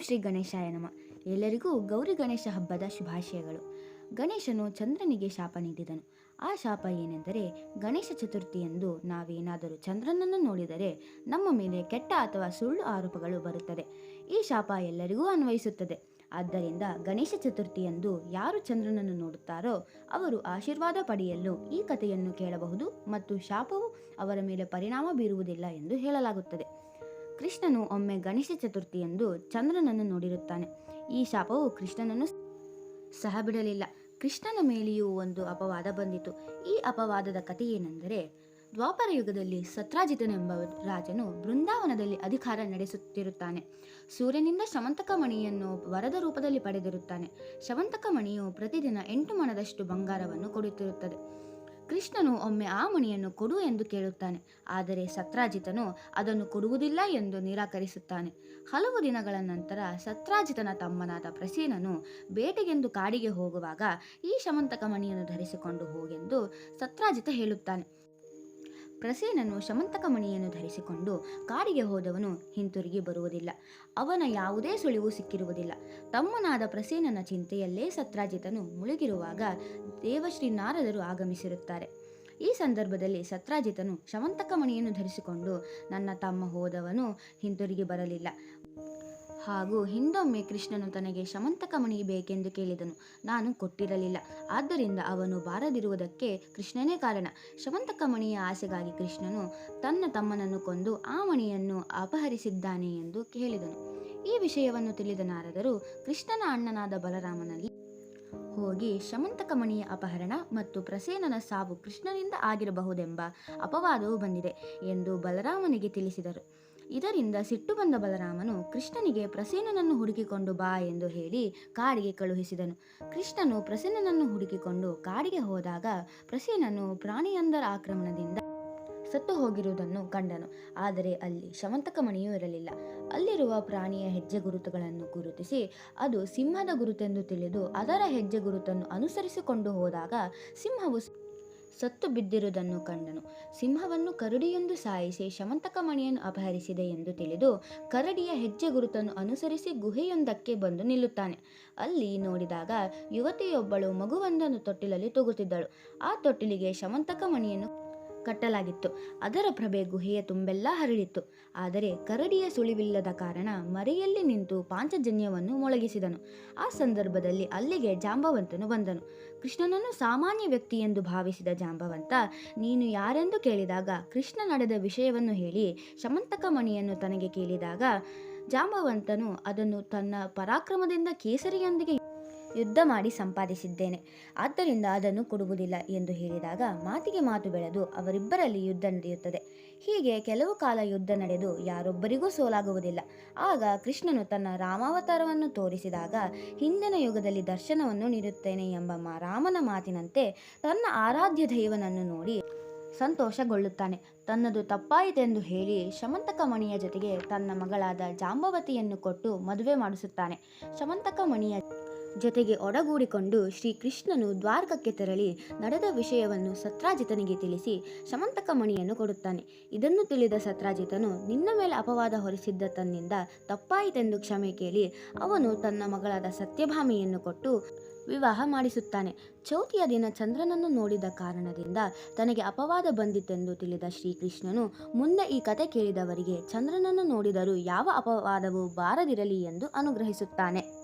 ಶ್ರೀ ಗಣೇಶಾಯ ನಮ. ಎಲ್ಲರಿಗೂ ಗೌರಿ ಗಣೇಶ ಹಬ್ಬದ ಶುಭಾಶಯಗಳು. ಗಣೇಶನು ಚಂದ್ರನಿಗೆ ಶಾಪ ನೀಡಿದನು. ಆ ಶಾಪ ಏನೆಂದರೆ ಗಣೇಶ ಚತುರ್ಥಿಯಂದು ನಾವೇನಾದರೂ ಚಂದ್ರನನ್ನು ನೋಡಿದರೆ ನಮ್ಮ ಮೇಲೆ ಕೆಟ್ಟ ಅಥವಾ ಸುಳ್ಳು ಆರೋಪಗಳು ಬರುತ್ತದೆ. ಈ ಶಾಪ ಎಲ್ಲರಿಗೂ ಅನ್ವಯಿಸುತ್ತದೆ. ಆದ್ದರಿಂದ ಗಣೇಶ ಚತುರ್ಥಿಯಂದು ಯಾರು ಚಂದ್ರನನ್ನು ನೋಡುತ್ತಾರೋ ಅವರು ಆಶೀರ್ವಾದ ಪಡೆಯಲು ಈ ಕಥೆಯನ್ನು ಕೇಳಬಹುದು ಮತ್ತು ಶಾಪವು ಅವರ ಮೇಲೆ ಪರಿಣಾಮ ಬೀರುವುದಿಲ್ಲ ಎಂದು ಹೇಳಲಾಗುತ್ತದೆ. ಕೃಷ್ಣನು ಒಮ್ಮೆ ಗಣೇಶ ಚತುರ್ಥಿಯಂದು ಚಂದ್ರನನ್ನು ನೋಡಿರುತ್ತಾನೆ. ಈ ಶಾಪವು ಕೃಷ್ಣನನ್ನು ಸಹ ಬಿಡಲಿಲ್ಲ. ಕೃಷ್ಣನ ಮೇಲೆಯೂ ಒಂದು ಅಪವಾದ ಬಂದಿತು. ಈ ಅಪವಾದದ ಕಥೆ ಏನೆಂದರೆ, ದ್ವಾಪರ ಯುಗದಲ್ಲಿ ಸತ್ರಾಜಿತನೆಂಬ ರಾಜನು ಬೃಂದಾವನದಲ್ಲಿ ಅಧಿಕಾರ ನಡೆಸುತ್ತಿರುತ್ತಾನೆ. ಸೂರ್ಯನಿಂದ ಶಮಂತಕ ಮಣಿಯನ್ನು ವರದ ರೂಪದಲ್ಲಿ ಪಡೆದಿರುತ್ತಾನೆ. ಶಮಂತಕ ಮಣಿಯು ಪ್ರತಿದಿನ ಎಂಟು ಮಣದಷ್ಟು ಬಂಗಾರವನ್ನು ಕೊಡುತ್ತಿರುತ್ತದೆ. ಕೃಷ್ಣನು ಒಮ್ಮೆ ಆ ಮಣಿಯನ್ನು ಕೊಡು ಎಂದು ಕೇಳುತ್ತಾನೆ. ಆದರೆ ಸತ್ರಾಜಿತನು ಅದನ್ನು ಕೊಡುವುದಿಲ್ಲ ಎಂದು ನಿರಾಕರಿಸುತ್ತಾನೆ. ಹಲವು ದಿನಗಳ ನಂತರ ಸತ್ರಾಜಿತನ ತಮ್ಮನಾದ ಪ್ರಸೀನನು ಬೇಟೆಗೆಂದು ಕಾಡಿಗೆ ಹೋಗುವಾಗ ಈ ಶಮಂತಕ ಮಣಿಯನ್ನು ಧರಿಸಿಕೊಂಡು ಹೋಗೆಂದು ಸತ್ರಾಜಿತ ಹೇಳುತ್ತಾನೆ. ಪ್ರಸೇನನು ಶಮಂತಕ ಮಣಿಯನ್ನು ಧರಿಸಿಕೊಂಡು ಕಾಡಿಗೆ ಹೋದವನು ಹಿಂತಿರುಗಿ ಬರುವುದಿಲ್ಲ. ಅವನ ಯಾವುದೇ ಸುಳಿವು ಸಿಕ್ಕಿರುವುದಿಲ್ಲ. ತಮ್ಮನಾದ ಪ್ರಸೇನನ ಚಿಂತೆಯಲ್ಲೇ ಸತ್ರಾಜಿತನು ಮುಳುಗಿರುವಾಗ ದೇವಶ್ರೀ ನಾರದರು ಆಗಮಿಸಿರುತ್ತಾರೆ. ಈ ಸಂದರ್ಭದಲ್ಲಿ ಸತ್ರಾಜಿತನು ಶಮಂತಕ ಮಣಿಯನ್ನು ಧರಿಸಿಕೊಂಡು, ನನ್ನ ತಮ್ಮ ಹೋದವನು ಹಿಂತಿರುಗಿ ಬರಲಿಲ್ಲ. ಹಾಗೂ ಹಿಂದೊಮ್ಮೆ ಕೃಷ್ಣನು ತನಗೆ ಶಮಂತಕ ಮಣಿ ಬೇಕೆಂದು ಕೇಳಿದನು. ನಾನು ಕೊಟ್ಟಿರಲಿಲ್ಲ. ಆದ್ದರಿಂದ ಅವನು ಬಾರದಿರುವುದಕ್ಕೆ ಕೃಷ್ಣನೇ ಕಾರಣ. ಶಮಂತಕ ಮಣಿಯ ಆಸೆಗಾಗಿ ಕೃಷ್ಣನು ತನ್ನ ತಮ್ಮನನ್ನು ಕೊಂದು ಆ ಮಣಿಯನ್ನು ಅಪಹರಿಸಿದ್ದಾನೆ ಎಂದು ಹೇಳಿದನು ಈ ವಿಷಯವನ್ನು ತಿಳಿದ ನಾರದರು ಕೃಷ್ಣನ ಅಣ್ಣನಾದ ಬಲರಾಮನಲ್ಲಿ ಹೋಗಿ ಶಮಂತಕ ಮಣಿಯ ಅಪಹರಣ ಮತ್ತು ಪ್ರಸೇನನ ಸಾವು ಕೃಷ್ಣನಿಂದ ಆಗಿರಬಹುದೆಂಬ ಅಪವಾದವು ಬಂದಿದೆ ಎಂದು ಬಲರಾಮನಿಗೆ ತಿಳಿಸಿದರು. ಇದರಿಂದ ಸಿಟ್ಟು ಬಂದ ಬಲರಾಮನು ಕೃಷ್ಣನಿಗೆ ಪ್ರಸೇನನನ್ನು ಹುಡುಕಿಕೊಂಡು ಬಾ ಎಂದು ಹೇಳಿ ಕಾಡಿಗೆ ಕಳುಹಿಸಿದನು. ಕೃಷ್ಣನು ಪ್ರಸೇನನನ್ನು ಹುಡುಕಿಕೊಂಡು ಕಾಡಿಗೆ ಹೋದಾಗ ಪ್ರಸೇನನು ಪ್ರಾಣಿಯೊಂದರ ಆಕ್ರಮಣದಿಂದ ಸತ್ತು ಹೋಗಿರುವುದನ್ನು ಕಂಡನು. ಆದರೆ ಅಲ್ಲಿ ಶವಂತಕ ಮಣಿಯೂ ಇರಲಿಲ್ಲ. ಅಲ್ಲಿರುವ ಪ್ರಾಣಿಯ ಹೆಜ್ಜೆ ಗುರುತುಗಳನ್ನು ಗುರುತಿಸಿ ಅದು ಸಿಂಹದ ಗುರುತೆಂದು ತಿಳಿದು ಅದರ ಹೆಜ್ಜೆ ಗುರುತನ್ನು ಅನುಸರಿಸಿಕೊಂಡು ಹೋದಾಗ ಸಿಂಹವು ಸತ್ತು ಬಿದ್ದಿರುವುದನ್ನು ಕಂಡನು. ಸಿಂಹವನ್ನು ಕರಡಿಯೊಂದು ಸಾಯಿಸಿ ಶಮಂತಕ ಮಣಿಯನ್ನು ಅಪಹರಿಸಿದೆ ಎಂದು ತಿಳಿದು ಕರಡಿಯ ಹೆಜ್ಜೆ ಗುರುತನ್ನು ಅನುಸರಿಸಿ ಗುಹೆಯೊಂದಕ್ಕೆ ಬಂದು ನಿಲ್ಲುತ್ತಾನೆ. ಅಲ್ಲಿ ನೋಡಿದಾಗ ಯುವತಿಯೊಬ್ಬಳು ಮಗುವೊಂದನ್ನು ತೊಟ್ಟಿಲಲ್ಲಿ ತೂಗುತ್ತಿದ್ದಳು. ಆ ತೊಟ್ಟಿಲಿಗೆ ಶಮಂತಕ ಮಣಿಯನ್ನು ಕಟ್ಟಲಾಗಿತ್ತು. ಅದರ ಪ್ರಭೆ ಗುಹೆಯ ತುಂಬೆಲ್ಲ ಹರಡಿತ್ತು. ಆದರೆ ಕರಡಿಯ ಸುಳಿವಿಲ್ಲದ ಕಾರಣ ಮರೆಯಲ್ಲಿ ನಿಂತು ಪಾಂಚಜನ್ಯವನ್ನು ಮೊಳಗಿಸಿದನು. ಆ ಸಂದರ್ಭದಲ್ಲಿ ಅಲ್ಲಿಗೆ ಜಾಂಬವಂತನು ಬಂದನು. ಕೃಷ್ಣನನ್ನು ಸಾಮಾನ್ಯ ವ್ಯಕ್ತಿ ಎಂದು ಭಾವಿಸಿದ ಜಾಂಬವಂತ, ನೀನು ಯಾರೆಂದು ಕೇಳಿದಾಗ ಕೃಷ್ಣ ನಡೆದ ವಿಷಯವನ್ನು ಹೇಳಿ ಶಮಂತಕ ಮಣಿಯನ್ನು ತನಗೆ ಕೇಳಿದಾಗ ಜಾಂಬವಂತನು ಅದನ್ನು ತನ್ನ ಪರಾಕ್ರಮದಿಂದ ಕೇಸರಿಯೊಂದಿಗೆ ಯುದ್ಧ ಮಾಡಿ ಸಂಪಾದಿಸಿದ್ದೇನೆ. ಆದ್ದರಿಂದ ಅದನ್ನು ಕೊಡುವುದಿಲ್ಲ ಎಂದು ಹೇಳಿದಾಗ ಮಾತಿಗೆ ಮಾತು ಬೆಳೆದು ಅವರಿಬ್ಬರಲ್ಲಿ ಯುದ್ಧ ನಡೆಯುತ್ತದೆ. ಹೀಗೆ ಕೆಲವು ಕಾಲ ಯುದ್ಧ ನಡೆದು ಯಾರೊಬ್ಬರಿಗೂ ಸೋಲಾಗುವುದಿಲ್ಲ. ಆಗ ಕೃಷ್ಣನು ತನ್ನ ರಾಮಾವತಾರವನ್ನು ತೋರಿಸಿದಾಗ ಹಿಂದಿನ ಯುಗದಲ್ಲಿ ದರ್ಶನವನ್ನು ನೀಡುತ್ತೇನೆ ಎಂಬ ರಾಮನ ಮಾತಿನಂತೆ ತನ್ನ ಆರಾಧ್ಯ ದೈವನನ್ನು ನೋಡಿ ಸಂತೋಷಗೊಳ್ಳುತ್ತಾನೆ. ತನ್ನದು ತಪ್ಪಾಯಿತೆಂದು ಹೇಳಿ ಶಮಂತಕ ಮಣಿಯ ಜೊತೆಗೆ ತನ್ನ ಮಗಳಾದ ಜಾಂಬವತಿಯನ್ನು ಕೊಟ್ಟು ಮದುವೆ ಮಾಡಿಸುತ್ತಾನೆ. ಶಮಂತಕ ಮಣಿಯ ಜೊತೆಗೆ ಒಡಗೂಡಿಕೊಂಡು ಶ್ರೀಕೃಷ್ಣನು ದ್ವಾರಕಕ್ಕೆ ತೆರಳಿ ನಡೆದ ವಿಷಯವನ್ನು ಸತ್ರಾಜಿತನಿಗೆ ತಿಳಿಸಿ ಶಮಂತಕ ಮಣಿಯನ್ನು ಕೊಡುತ್ತಾನೆ. ಇದನ್ನು ತಿಳಿದ ಸತ್ರಾಜಿತನು, ನಿನ್ನ ಮೇಲೆ ಅಪವಾದ ಹೊರಿಸಿದ್ದ ತನ್ನಿಂದ ತಪ್ಪಾಯಿತೆಂದು ಕ್ಷಮೆ ಕೇಳಿ ಅವನು ತನ್ನ ಮಗಳಾದ ಸತ್ಯಭಾಮಿಯನ್ನು ಕೊಟ್ಟು ವಿವಾಹ ಮಾಡಿಸುತ್ತಾನೆ. ಚೌತಿಯ ದಿನ ಚಂದ್ರನನ್ನು ನೋಡಿದ ಕಾರಣದಿಂದ ತನಗೆ ಅಪವಾದ ಬಂದಿತ್ತೆಂದು ತಿಳಿದ ಶ್ರೀಕೃಷ್ಣನು, ಮುಂದೆ ಈ ಕತೆ ಕೇಳಿದವರಿಗೆ ಚಂದ್ರನನ್ನು ನೋಡಿದರೂ ಯಾವ ಅಪವಾದವೂ ಬಾರದಿರಲಿ ಎಂದು ಅನುಗ್ರಹಿಸುತ್ತಾನೆ.